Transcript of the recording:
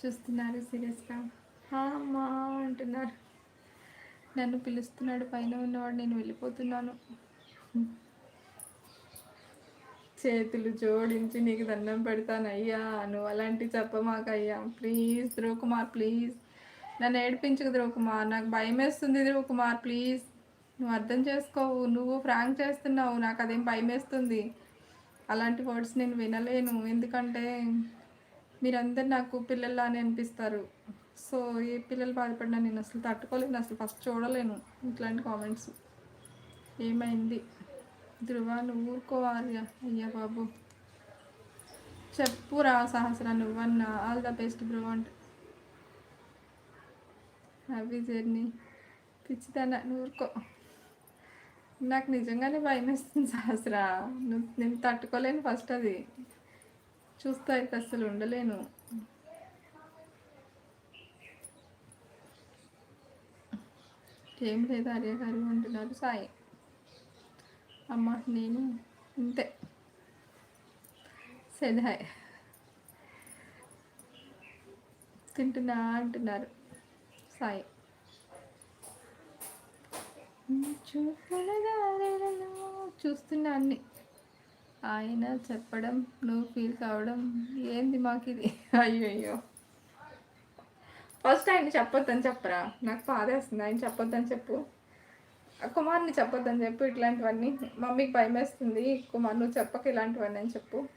చూస్తున్నారు సీరియస్గా. అమ్మా అంటున్నారు. నన్ను పిలుస్తున్నాడు పైన ఉన్నవాడు నేను వెళ్ళిపోతున్నాను. చేతులు జోడించి నీకు దండం పెడతాను అయ్యా. నువ్వు అలాంటివి చెప్పమాకయ్యా. Please Dhruvakumar please. నన్ను ఏడిపించకు ధ్రువకుమార్. నాకు భయం వేస్తుంది ధ్రువకుమార్ ప్లీజ్. నువ్వు అర్థం చేసుకోవు. నువ్వు ఫ్రాంక్ చేస్తున్నావు. నాకు అదేం భయం వేస్తుంది అలాంటి వర్డ్స్ నేను వినలేను. ఎందుకంటే మీరందరు నాకు పిల్లల్లానే అనిపిస్తారు. సో ఏ పిల్లలు బాధపడినా నేను అసలు తట్టుకోలేను. అసలు ఫస్ట్ చూడలేను ఇట్లాంటి కామెంట్స్. ఏమైంది? ధృవ నువ్వు ఊరుకోవాలి. అయ్యా బాబు. చెప్పురా సహస్ర నువ్వన్నా. ఆల్ ద బెస్ట్ ధృవ అంటే. Happy journey. పిచ్చిదాన నూరుకో ఊరుకో. నాకు నిజంగానే భయం వేస్తుంది సహస్ర. నువ్వు నేను తట్టుకోలేను ఫస్ట్ అది. చూస్తా అయితే అసలు ఉండలేను. ఏం లేదు ఆర్య గారు అంటున్నారు సాయి. అమ్మ నేను ఇంతే. సెదాయ్ తింటున్నా అంటున్నారు సాయి. చూస్తున్నా అన్ని. ఆయన చెప్పడం నువ్వు ఫీల్ కావడం ఏంది మాకు ఇది అయ్యో ఫస్ట్ ఆయన చెప్పొద్దని చెప్పరా? నాకు బాధేస్తుంది ఆయన చెప్పొద్దని చెప్పు. కుమార్ని చెప్పొద్దని చెప్పు ఇట్లాంటివన్నీ. మమ్మీకి భయం వేస్తుంది కుమార్ నువ్వు చెప్పక ఇలాంటివన్నీ అని చెప్పు.